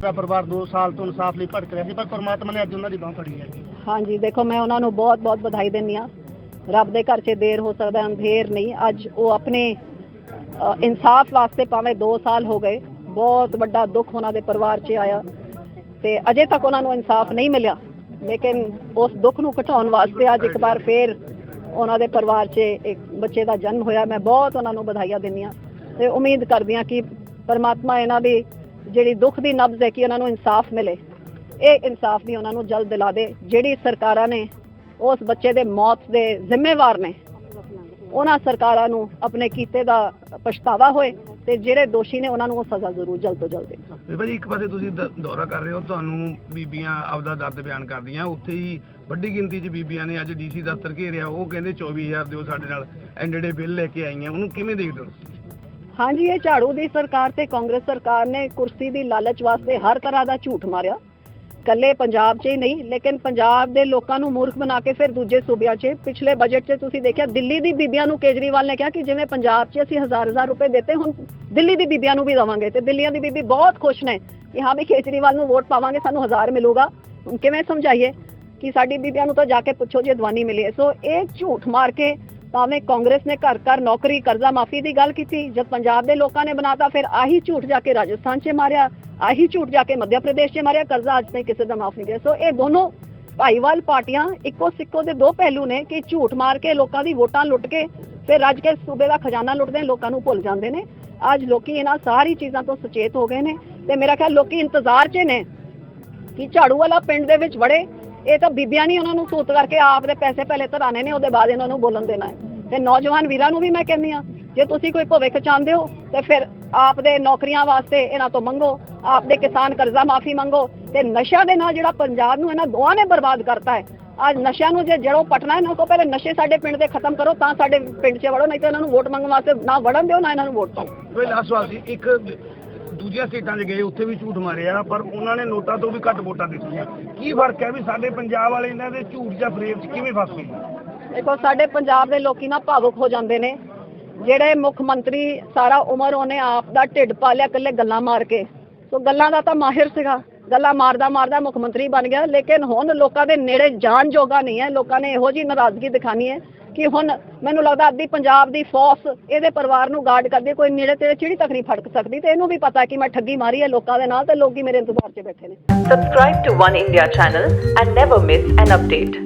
ਦਾ ਪਰਿਵਾਰ 2 ਸਾਲ ਤੋਂ ਇਨਸਾਫ ਲਈ ਭਟਕ ਰਿਹਾ ਸੀ, ਪਰ ਪਰਮਾਤਮਾ ਨੇ ਅੱਜ ਉਹਨਾਂ ਦੀ ਬਾਹ ਫੜੀ ਹੈ। ਹਾਂਜੀ, ਦੇਖੋ, ਮੈਂ ਉਹਨਾਂ ਨੂੰ ਬਹੁਤ ਬਹੁਤ ਵਧਾਈ ਦਿੰਦੀ ਆ ਰੱਬ ਦੇ ਘਰ 'ਚ ਦੇਰ ਹੋ ਸਕਦਾ, ਅੰਧੇਰ ਨਹੀਂ। ਅੱਜ ਉਹ ਆਪਣੇ ਇਨਸਾਫ ਵਾਸਤੇ ਭਾਵੇਂ 2 ਸਾਲ ਹੋ ਗਏ, ਬਹੁਤ ਵੱਡਾ ਦੁੱਖ ਉਹਨਾਂ ਦੇ ਪਰਿਵਾਰ 'ਚ ਆਇਆ। ਤੇ ਅਜੇ ਤੱਕ ਉਹਨਾਂ ਨੂੰ ਇਨਸਾਫ ਨਹੀਂ ਮਿਲਿਆ। ਲੇਕਿਨ ਉਸ ਦੁੱਖ ਨੂੰ ਘਟਾਉਣ ਵਾਸਤੇ ਅੱਜ ਇੱਕ ਵਾਰ ਫੇਰ ਉਹਨਾਂ ਦੇ ਪਰਿਵਾਰ 'ਚ ਇੱਕ ਬੱਚੇ ਦਾ ਜਨਮ ਹੋਇਆ। ਮੈਂ ਬਹੁਤ ਉਹਨਾਂ ਨੂੰ ਵਧਾਈਆਂ ਦਿੰਦੀ ਆ ਤੇ ਉਮੀਦ ਕਰਦੀ ਆ ਕਿ ਪਰਮਾਤਮਾ ਇਹਨਾਂ ਦੀ ਜਿਹੜੀ ਦੁੱਖ ਦੀ ਨਬਜ਼ ਹੈ ਕਿ ਉਹਨਾਂ ਨੂੰ ਇਨਸਾਫ ਮਿਲੇ, ਇਹ ਇਨਸਾਫ ਵੀ ਉਹਨਾਂ ਨੂੰ ਜਲਦ ਦਿਲਾ ਦੇ। ਜਿਹੜੀ ਸਰਕਾਰਾਂ ਨੇ ਉਸ ਬੱਚੇ ਦੇ ਮੌਤ ਦੇ ਜ਼ਿੰਮੇਵਾਰ ਨੇ, ਉਹਨਾਂ ਸਰਕਾਰਾਂ ਨੂੰ ਆਪਣੇ ਕੀਤੇ ਦਾ ਪਛਤਾਵਾ ਹੋਏ ਤੇ ਜਿਹੜੇ ਦੋਸ਼ੀ ਨੇ ਉਹਨਾਂ ਨੂੰ ਉਹ ਸਜ਼ਾ ਜ਼ਰੂਰ ਜਲਦ ਤੋਂ ਜਲਦ ਦੇਣ। ਭਾਜੀ ਇੱਕ ਪਾਸੇ ਤੁਸੀਂ ਦੌਰਾ ਕਰ ਰਹੇ ਹੋ, ਤੁਹਾਨੂੰ ਬੀਬੀਆਂ ਆਪਦਾ ਦਰਦ ਬਿਆਨ ਕਰਦੀਆਂ, ਉੱਥੇ ਹੀ ਵੱਡੀ ਗਿਣਤੀ 'ਚ ਬੀਬੀਆਂ ਨੇ ਅੱਜ ਡੀਸੀ ਦਫ਼ਤਰ ਘੇਰਿਆ, ਉਹ ਕਹਿੰਦੇ 24000 ਦਿਓ ਸਾਡੇ ਨਾਲ ਐਂਡੇਡੇ ਬਿੱਲ ਲੈ ਕੇ ਆਈਆਂ, ਉਹਨੂੰ ਕਿਵੇਂ ਦੇਖਦੇ ਹੋ ਹਾਂਜੀ, ਇਹ ਝਾੜੂ ਦੀ ਸਰਕਾਰ ਤੇ ਕਾਂਗਰਸ ਸਰਕਾਰ ਨੇ ਕੁਰਸੀ ਦੀ ਲਾਲਚ ਵਾਸਤੇ ਹਰ ਤਰ੍ਹਾਂ ਦਾ ਝੂਠ ਮਾਰਿਆ। ਕੱਲੇ ਪੰਜਾਬ 'ਚ ਹੀ ਨਹੀਂ, ਲੇਕਿਨ ਪੰਜਾਬ ਦੇ ਲੋਕਾਂ ਨੂੰ ਮੂਰਖ ਬਣਾ ਕੇ ਫਿਰ ਦੂਜੇ ਸੂਬਿਆਂ 'ਚ। ਪਿਛਲੇ ਬਜਟ 'ਚ ਤੁਸੀਂ ਦੇਖਿਆ, ਦਿੱਲੀ ਦੀ ਬੀਬੀਆਂ ਨੂੰ ਕੇਜਰੀਵਾਲ ਨੇ ਕਿਹਾ ਕਿ ਜਿਵੇਂ ਪੰਜਾਬ 'ਚ ਅਸੀਂ ਹਜ਼ਾਰ ਹਜ਼ਾਰ ਰੁਪਏ ਦਿੱਤੇ, ਹੁਣ ਦਿੱਲੀ ਦੀ ਬੀਬੀਆਂ ਨੂੰ ਵੀ ਦੇਵਾਂਗੇ ਤੇ ਦਿੱਲੀਆਂ ਦੀ ਬੀਬੀ ਬਹੁਤ ਖੁਸ਼ ਨੇ ਕਿ ਹਾਂ ਵੀ ਕੇਜਰੀਵਾਲ ਨੂੰ ਵੋਟ ਪਾਵਾਂਗੇ, ਸਾਨੂੰ ਹਜ਼ਾਰ ਮਿਲੂਗਾ। ਕਿਵੇਂ ਸਮਝਾਈਏ ਕਿ ਸਾਡੀ ਬੀਬੀਆਂ ਨੂੰ ਤਾਂ ਜਾ ਕੇ ਪੁੱਛੋ ਜੇ ਦਵਾਨੀ ਮਿਲੀ ਸੋ ਇਹ ਝੂਠ ਮਾਰ ਕੇ ਭਾਵੇਂ ਕਾਂਗਰਸ ਨੇ ਘਰ ਘਰ ਨੌਕਰੀ, ਕਰਜ਼ਾ ਮਾਫੀ ਦੀ ਗੱਲ ਕੀਤੀ, ਜਦ ਪੰਜਾਬ ਦੇ ਲੋਕਾਂ ਨੇ ਬਣਾਤਾ, ਫਿਰ ਆਹੀ ਝੂਠ ਜਾ ਕੇ ਰਾਜਸਥਾਨ 'ਚ ਮਾਰਿਆ, ਆਹੀ ਝੂਠ ਜਾ ਕੇ ਮੱਧ ਪ੍ਰਦੇਸ਼ 'ਚ ਮਾਰਿਆ, ਕਰਜ਼ਾ ਅੱਜ ਤੱਕ ਕਿਸੇ ਦਾ ਮਾਫ ਨਹੀਂ ਗਿਆ। ਸੋ ਇਹ ਦੋਨੋਂ ਭਾਈਵਾਲ ਪਾਰਟੀਆਂ ਇੱਕੋ ਸਿੱਕੋ ਦੇ ਦੋ ਪਹਿਲੂ ਨੇ ਕਿ ਝੂਠ ਮਾਰ ਕੇ ਲੋਕਾਂ ਦੀ ਵੋਟਾਂ ਲੁੱਟ ਕੇ ਫਿਰ ਰੱਜ ਕੇ ਸੂਬੇ ਦਾ ਖਜ਼ਾਨਾ ਲੁੱਟਦੇ ਲੋਕਾਂ ਨੂੰ ਭੁੱਲ ਜਾਂਦੇ ਨੇ। ਅੱਜ ਲੋਕੀ ਇਹਨਾਂ ਸਾਰੀ ਚੀਜ਼ਾਂ ਤੋਂ ਸੁਚੇਤ ਹੋ ਗਏ ਨੇ ਤੇ ਮੇਰਾ ਖਿਆਲ ਲੋਕੀ ਇੰਤਜ਼ਾਰ 'ਚ ਨੇ ਕਿ ਝਾੜੂ ਵਾਲਾ ਪਿੰਡ ਦੇ ਵਿੱਚ ਵੜੇ ਇਹ ਤਾਂ ਬੀਬੀਆਂ ਨਹੀਂ ਉਹਨਾਂ ਨੂੰ ਸੂਤ ਕਰਕੇ ਆਪ ਦੇ ਪੈਸੇ ਪਹਿਲੇ ਧਰਾਣੇ ਨੇ, ਉਹਦੇ ਬਾਅਦ ਇਹਨਾਂ ਨੂੰ ਬੋਲਣ ਦੇਣਾ ਹੈ। ਤੇ ਨੌਜਵਾਨ ਵੀਰਾਂ ਨੂੰ ਵੀ ਮੈਂ ਕਹਿੰਦੀ ਆ ਜੇ ਤੁਸੀਂ ਕੋਈ ਭਵਿੱਖ ਚਾਹੁੰਦੇ ਹੋ, ਤੇ ਫਿਰ ਆਪ ਦੇ ਨੌਕਰੀਆਂ ਵਾਸਤੇ ਇਹਨਾਂ ਤੋਂ ਮੰਗੋ, ਆਪ ਦੇ ਕਿਸਾਨ ਕਰਜ਼ਾ ਮਾਫੀ ਮੰਗੋ, ਤੇ ਨਸ਼ਾ ਦੇ ਨਾਲ ਜਿਹੜਾ ਪੰਜਾਬ ਨੂੰ ਇਹਨਾਂ ਦੋਹਾਂ ਨੇ ਬਰਬਾਦ ਕਰਤਾ ਹੈ ਅੱਜ ਨਸ਼ਿਆਂ ਨੂੰ ਜੇ ਜੜੋਂ ਪਟਣਾ ਇਹਨਾਂ ਨਾ ਤੋਂ ਪਹਿਲੇ ਨਸ਼ੇ ਸਾਡੇ ਪਿੰਡ ਦੇ ਖਤਮ ਕਰੋ, ਤਾਂ ਸਾਡੇ ਪਿੰਡ 'ਚ ਵੜੋ, ਨਹੀਂ ਤਾਂ ਇਹਨਾਂ ਨੂੰ ਵੋਟ ਮੰਗਣ ਵਾਸਤੇ ਨਾ ਵੜਨ ਦਿਓ, ਨਾ ਇਹਨਾਂ ਨੂੰ ਵੋਟ ਪਾਓ। ਕੋਈ ਲਾਸਟ ਸਵਾਲ ਸੀ ਇੱਕ ਦੂਜੀਆਂ ਸਟੇਟਾਂ 'ਚ ਗਏ, ਉੱਥੇ ਵੀ ਝੂਠ ਮਾਰਿਆ ਪਰ ਉਹਨਾਂ ਨੇ ਨੋਟਾਂ ਤੋਂ ਵੀ ਘੱਟ ਵੋਟਾਂ ਦਿੱਤੀਆਂ। ਕੀ ਫ਼ਰਕ ਹੈ ਵੀ ਸਾਡੇ ਪੰਜਾਬ ਵਾਲੇ ਇਹਨਾਂ ਦੇ ਝੂਠ ਜਾਂ ਫਰੇਬ 'ਚ ਕਿਵੇਂ ਫਸ ਗਏ? ਦੇਖੋ, ਸਾਡੇ ਪੰਜਾਬ ਦੇ ਲੋਕੀ ਨਾ ਭਾਵੁਕ ਹੋ ਜਾਂਦੇ ਨੇ। ਜਿਹੜੇ ਮੁੱਖ ਮੰਤਰੀ ਸਾਰਾ ਉਮਰ ਉਹਨੇ ਆਪ ਦਾ ਢਿੱਡ ਪਾਲਿਆ ਇਕੱਲੇ ਗੱਲਾਂ ਮਾਰ ਕੇ। ਸੋ ਗੱਲਾਂ ਦਾ ਤਾਂ ਮਾਹਿਰ ਸੀਗਾ। ਗੱਲਾਂ ਮਾਰਦਾ ਮਾਰਦਾ ਮੁੱਖ ਮੰਤਰੀ ਬਣ ਗਿਆ, ਲੇਕਿਨ ਹੁਣ ਲੋਕਾਂ ਦੇ ਨੇੜੇ ਜਾਣ ਜੋਗਾ ਨਹੀਂ ਹੈ। ਲੋਕਾਂ ਨੇ ਇਹੋ ਜੀ ਨਾਰਾਜ਼ਗੀ ਦਿਖਾਣੀ ਹੈ ਕਿ ਹੁਣ ਮੈਨੂੰ ਲੱਗਦਾ ਅੱਧੀ ਪੰਜਾਬ ਦੀ ਫੌਸ ਇਹਦੇ ਪਰਿਵਾਰ ਨੂੰ ਗਾਰਡ ਕਰਦੀ ਹੈ, ਕੋਈ ਨੇੜੇ ਤੇੜੇ ਚਿੜੀ ਤੱਕ ਨਹੀਂ ਫੜਕ ਸਕਦੀ ਤੇ ਇਹਨੂੰ ਵੀ ਪਤਾ ਕਿ ਮੈਂ ਠੱਗੀ ਮਾਰੀ ਹੈ ਲੋਕਾਂ ਦੇ ਨਾਲ ਤੇ ਲੋਕੀ ਮੇਰੇ ਇੰਤਜ਼ਾਰ 'ਚ ਬੈਠੇ ਨੇ Subscribe to One India channel and never miss an update.